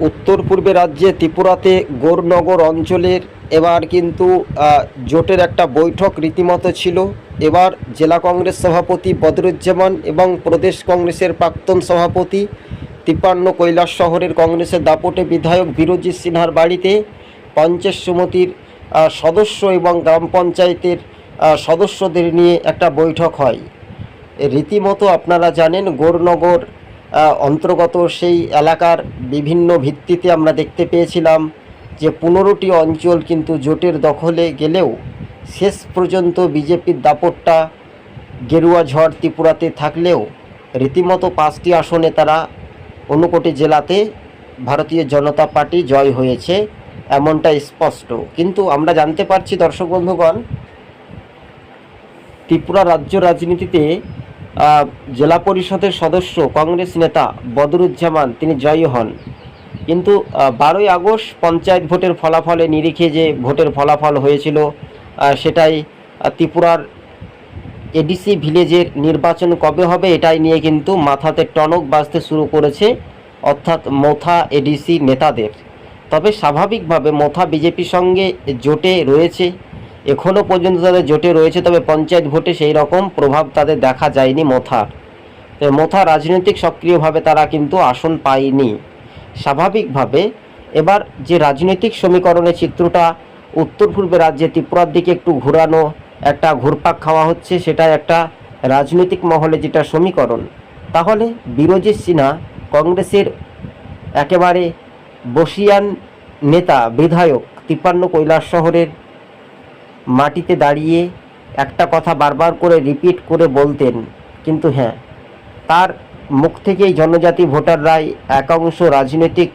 উত্তর পূর্বে রাজ্যে ত্রিপুরাতে গৌরনগর অঞ্চলের এবার কিন্তু জোটের একটা বৈঠক রীতিমতো ছিল। এবার জেলা কংগ্রেস সভাপতি বদরুজ্জামান এবং প্রদেশ কংগ্রেসের প্রাক্তন সভাপতি তিপ্পান্ন কৈলাস শহরের কংগ্রেসের দাপটে বিধায়ক বিরোজিৎ সিনহার বাড়িতে পঞ্চায়েত সমিতির সদস্য এবং গ্রাম পঞ্চায়েতের সদস্যদের নিয়ে একটা বৈঠক হয়। রীতিমতো আপনারা জানেন, গৌরনগর অন্তর্গত সেই এলাকার বিভিন্ন ভিত্তিতে আমরা দেখতে পেয়েছিলাম যে পনেরোটি অঞ্চল কিন্তু জোটের দখলে গেলেও শেষ পর্যন্ত বিজেপির দাপটটা গেরুয়া ঝড় ত্রিপুরাতে থাকলেও রীতিমতো পাঁচটি আসনে তারা ঊনকোটি জেলাতে ভারতীয় জনতা পার্টি জয় হয়েছে, এমনটা স্পষ্ট। কিন্তু আমরা জানতে পারছি দর্শক বন্ধুগণ, ত্রিপুরা রাজ্য রাজনীতিতে জেলা পরিষদের সদস্য কংগ্রেস নেতা বদরুজ্জামান তিনি জয়ী হন। কিন্তু বারোই আগস্ট পঞ্চায়েত ভোটের ফলাফলে নিরিখে যে ভোটের ফলাফল হয়েছিল সেটাই ত্রিপুরার এডিসি ভিলেজের নির্বাচন কবে হবে এটাই নিয়ে কিন্তু মাথাতে টনক বাজতে শুরু করেছে অর্থাৎ মোথা এডিসি নেতাদের। তবে স্বাভাবিকভাবে মোথা বিজেপির সঙ্গে জোটে রয়েছে এখনও পর্যন্ত তাদের জোটে রয়েছে, তবে পঞ্চায়েত ভোটে সেই রকম প্রভাব তাদের দেখা যায়নি মোথার। মথা রাজনৈতিক সক্রিয়ভাবে তারা কিন্তু আসন পায়নি। স্বাভাবিকভাবে এবার যে রাজনৈতিক সমীকরণের চিত্রটা, উত্তর পূর্বে রাজ্যে ত্রিপুরার দিকে একটু ঘোরানো, একটা ঘুরপাক খাওয়া হচ্ছে সেটা একটা রাজনৈতিক মহলে যেটা সমীকরণ। তাহলে বিরোজিৎ সিনহা, কংগ্রেসের একেবারে বসিয়ান নেতা, বিধায়ক, তিপ্পান্ন কৈলাস শহরের মাটিতে দাঁড়িয়ে একটা কথা বারবার করে রিপিট করে বলতেন, কিন্তু হ্যাঁ তার মুখ থেকেই জনজাতি ভোটাররাই একাংশ রাজনৈতিক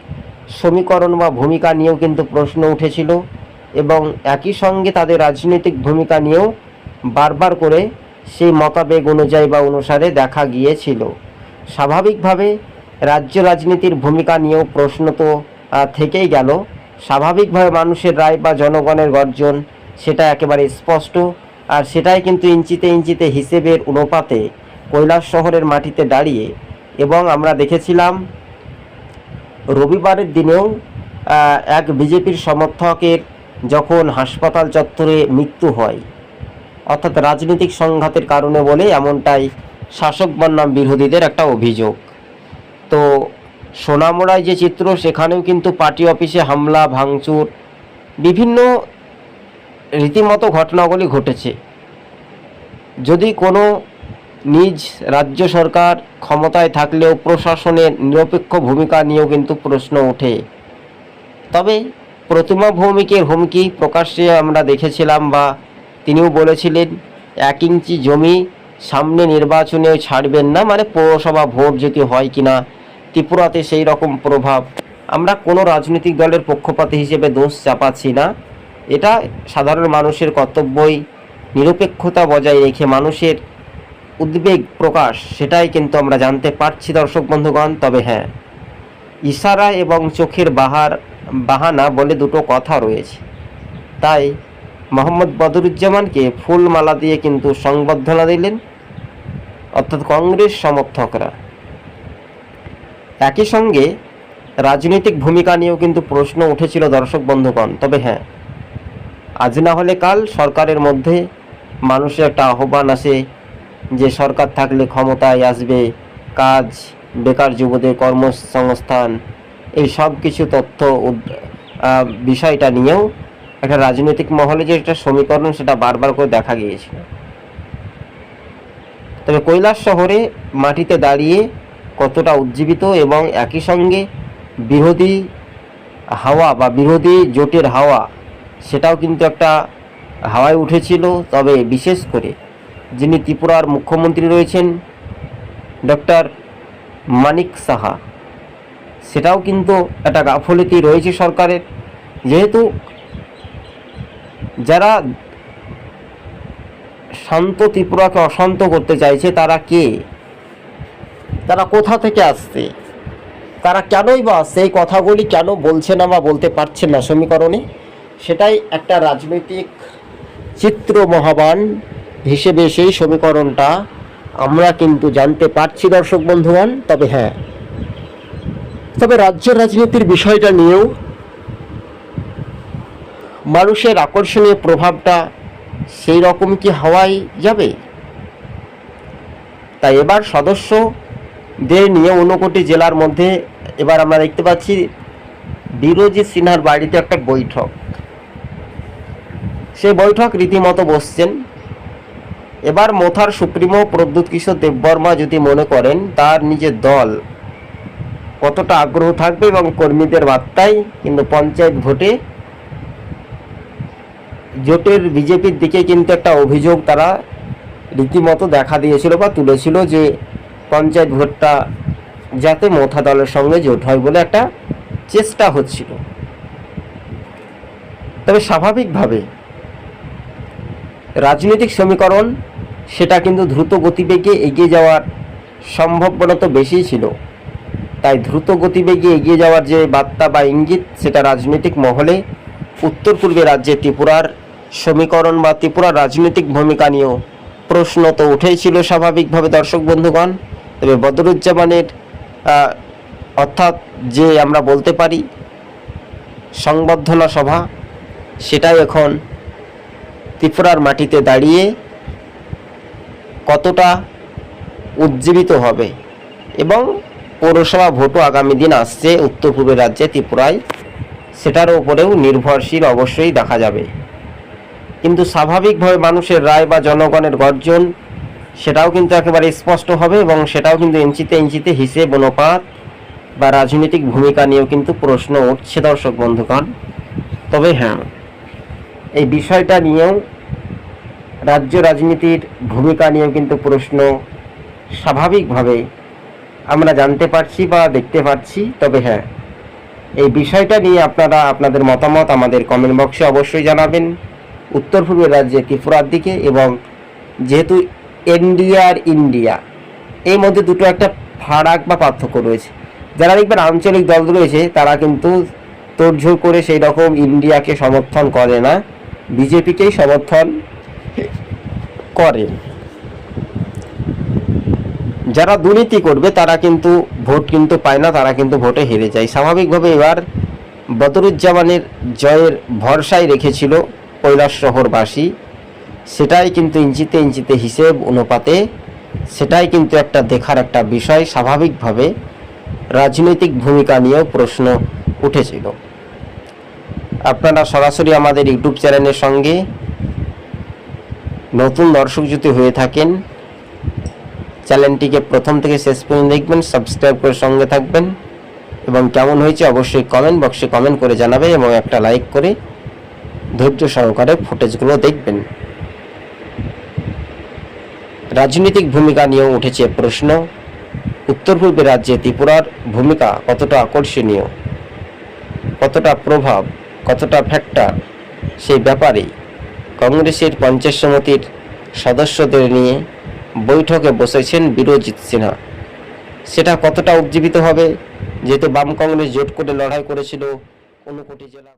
সমীকরণ বা ভূমিকা নিয়েও কিন্তু প্রশ্ন উঠেছিল এবং একই সঙ্গে তাদের রাজনৈতিক ভূমিকা নিয়েও বারবার করে সেই মতাবেগ অনুযায়ী বা অনুসারে দেখা গিয়েছিল। স্বাভাবিকভাবে রাজ্য রাজনীতির ভূমিকা নিয়েও প্রশ্ন তো থেকেই গেল। স্বাভাবিকভাবে মানুষের রায় বা জনগণের গর্জন সেটা একেবারে স্পষ্ট। আর সেটাই কিন্তু ইঞ্চিতে ইঞ্চিতে হিসেবের অনুপাতে কৈলাস শহরের মাটিতে দাঁড়িয়ে এবং আমরা দেখেছিলাম রবিবারের দিনেও এক বিজেপির সমর্থকের যখন হাসপাতাল চত্বরে মৃত্যু হয়, অর্থাৎ রাজনৈতিক সংঘাতের কারণে বলে এমনটাই শাসক বনাম বিরোধীদের একটা অভিযোগ। তো সোনামুড়ায় যে চিত্র, সেখানেও কিন্তু পার্টি অফিসে হামলা, ভাঙচুর, বিভিন্ন রীতিমতো ঘটনাগুলি ঘটেছে। যদি কোনো নিজ রাজ্য সরকার ক্ষমতায় থাকলেও প্রশাসনের নিরপেক্ষ ভূমিকা নিয়েও কিন্তু প্রশ্ন ওঠে। তবে প্রতিমা ভৌমিকের হুমকি প্রকাশ্যে আমরা দেখেছিলাম বা তিনিও বলেছিলেন, এক ইঞ্চি জমি সামনে নির্বাচনেও ছাড়বেন না মানে পৌরসভা ভোট যদি হয় কিনা, ত্রিপুরাতে সেই রকম প্রভাব। আমরা কোনো রাজনৈতিক দলের পক্ষপাতী হিসেবে দোষ চাপাচ্ছি না। এটা সাধারণ মানুষের কর্তব্যই। নিরপেক্ষতা বজায় রেখে মানুষের উদ্বেগ প্রকাশ, সেটাই কিন্তু আমরা জানতে পারছি দর্শক বন্ধুগণ। তবে হ্যাঁ ইশারা এবং চোখের বাহার, বাহানা বলে দুটো কথা রয়েছে। তাই মোহাম্মদ বদরুজ্জামানকে ফুল মালা দিয়ে কিন্তু সংবর্ধনা দিলেন, অর্থাৎ কংগ্রেস সমর্থকরা। একই সঙ্গে রাজনৈতিক ভূমিকা নিয়েও কিন্তু প্রশ্ন উঠেছিল দর্শক বন্ধুগণ। তবে হ্যাঁ আজ না হলে কাল সরকারের মধ্যে মানুষের একটা আহ্বান আসে যে সরকার থাকলে ক্ষমতায় আসবে, কাজ, বেকার যুবদের কর্মসংস্থান, এই সব কিছু তথ্য বিষয়টা নিয়েও একটা রাজনৈতিক মহলে যে একটা সমীকরণ সেটা বারবার করে দেখা গিয়েছিল। তবে কৈলাস শহরে মাটিতে দাঁড়িয়ে কতটা উজ্জীবিত এবং একই সঙ্গে বিরোধী হাওয়া বা বিরোধী জোটের হাওয়া সেটাও কিন্তু একটা হাওয়ায় উঠেছিল। তবে বিশেষ করে যিনি ত্রিপুরার মুখ্যমন্ত্রী রয়েছেন, ডক্টর মানিক সাহা, সেটাও কিন্তু একটা গাফলতি রয়েছে সরকারের। যেহেতু যারা শান্ত ত্রিপুরাকে অশান্ত করতে চাইছে, তারা কে? তারা কোথা থেকে আসছে? তারা কেনই বা এই কথাগুলি কেন বলছে না বা বলতে পারছে না সমীকরণে? সেটাই একটা রাজনৈতিক চিত্র মহাবান হিসেবে সেই সমীকরণটা আমরা কিন্তু জানতে পারছি, দর্শক বন্ধুগণ। তবে হ্যাঁ তবে রাজ্য রাজনীতির বিষয়টা নিয়েও মানুষের আকর্ষণীয় প্রভাবটা সেই রকম কি হওয়াই যাবে? তাই এবার সদস্যদের নিয়ে ঊনকোটি জেলার মধ্যে এবার আমরা দেখতে পাচ্ছি বিরোজিৎ সিনহার বাড়িতে একটা বৈঠক। সেই বৈঠক রীতিমতো বসছেন। এবার মোথার সুপ্রিমো প্রদ্যুৎ কিশোর দেববর্মা যদি মনে করেন, তার নিজের দল কতটা আগ্রহ থাকবে এবং কর্মীদের বার্তায়, কিন্তু পঞ্চায়েত ভোটে জোটের বিজেপির দিকে কিন্তু একটা অভিযোগ তারা রীতিমতো দেখা দিয়েছিল বা তুলেছিল যে পঞ্চায়েত ভোটটা যাতে মোথা দলের সঙ্গে জোট হয় বলে একটা চেষ্টা হচ্ছিল। তবে স্বাভাবিকভাবে রাজনৈতিক সমীকরণ, সেটা কিন্তু দ্রুত গতিবেগে এগিয়ে যাওয়ার সম্ভাবনা তো বেশিই ছিল। তাই দ্রুত গতিবেগে এগিয়ে যাওয়ার যে বার্তা বা ইঙ্গিত, সেটা রাজনৈতিক মহলে উত্তর পূর্বে রাজ্যে ত্রিপুরার সমীকরণ বা ত্রিপুরার রাজনৈতিক ভূমিকা নিয়েও প্রশ্ন তো উঠেই ছিল স্বাভাবিকভাবে, দর্শক বন্ধুগণ। তবে বদরুজ্জামানের অর্থাৎ যে আমরা বলতে পারি সংবর্ধনা সভা, সেটাই এখন ত্রিপুরার মাটিতে দাঁড়িয়ে কতটা উজ্জীবিত হবে এবং পৌরসভা ভোটও আগামী দিন আসছে উত্তর পূর্বের রাজ্যে ত্রিপুরায় সেটার উপরেও নির্ভরশীল অবশ্যই দেখা যাবে। কিন্তু স্বাভাবিকভাবে মানুষের রায় বা জনগণের গর্জন, সেটাও কিন্তু একেবারে স্পষ্ট হবে এবং সেটাও কিন্তু ইঞ্চিতে ইঞ্চিতে হিসেব, অনুপাত বা রাজনৈতিক ভূমিকা নিয়েও কিন্তু প্রশ্ন উঠছে দর্শক বন্ধুগণ। তবে হ্যাঁ এই বিষয়টা নিয়েও রাজ্য রাজনীতির ভূমিকা নিয়েও কিন্তু প্রশ্ন স্বাভাবিকভাবে আমরা জানতে পারছি বা দেখতে পাচ্ছি তবে হ্যাঁ এই বিষয়টা নিয়ে আপনারা আপনাদের মতামত আমাদের কমেন্ট বক্সে অবশ্যই জানাবেন। উত্তর পূর্বের রাজ্যে ত্রিপুরার দিকে এবং যেহেতু ইন্ডিয়া আর ইন্ডিয়া এই মধ্যে দুটো একটা ফারাক বা পার্থক্য রয়েছে। যারা দেখবেন আঞ্চলিক দল রয়েছে, তারা কিন্তু তোড়ঝোড় করে সেই রকম ইন্ডিয়াকে সমর্থন করে না। বিজেপিকেই সমর্থন করে। যারা দুর্নীতি করবে, তারা কিন্তু ভোট কিন্তু পায় না, তারা কিন্তু ভোটে হেরে যায়। স্বাভাবিকভাবে এবার বদরুজ্জামানের জয়ের ভরসায় রেখেছিল কৈলাস শহরবাসী। সেটাই কিন্তু ইঞ্চিতে ইঞ্চিতে হিসেব অনুপাতে, সেটাই কিন্তু একটা দেখার একটা বিষয়। স্বাভাবিকভাবে রাজনৈতিক ভূমিকা নিয়েও প্রশ্ন উঠেছিল। আপনারা সরাসরি আমাদের ইউটিউব চ্যানেলের সঙ্গে নতুন দর্শক যদি হয়ে থাকেন, চ্যানেলটিকে প্রথম থেকে শেষ পর্যন্ত দেখবেন, সাবস্ক্রাইব করে সঙ্গে থাকবেন এবং কেমন হয়েছে অবশ্যই কমেন্ট বক্সে কমেন্ট করে জানাবেন এবং একটা লাইক করে ধৈর্য সহকারে ফুটেজগুলো দেখবেন। রাজনৈতিক ভূমিকা নিয়েও উঠেছে প্রশ্ন। উত্তর পূর্বে রাজ্যে ত্রিপুরার ভূমিকা কতটা আকর্ষণীয়? কতটা প্রভাব? কতটা ফ্যাক্টর, সেই ব্যাপারে কংগ্রেসের পঞ্চায়েত সমিতির সদস্যদের নিয়ে বৈঠকে বসেছেন বিরোজিত সিনহা। সেটা কতটা উজ্জীবিত হবে? যেহেতু বাম কংগ্রেস জোট করে লড়াই করেছিল, কোনো কোটি জেলা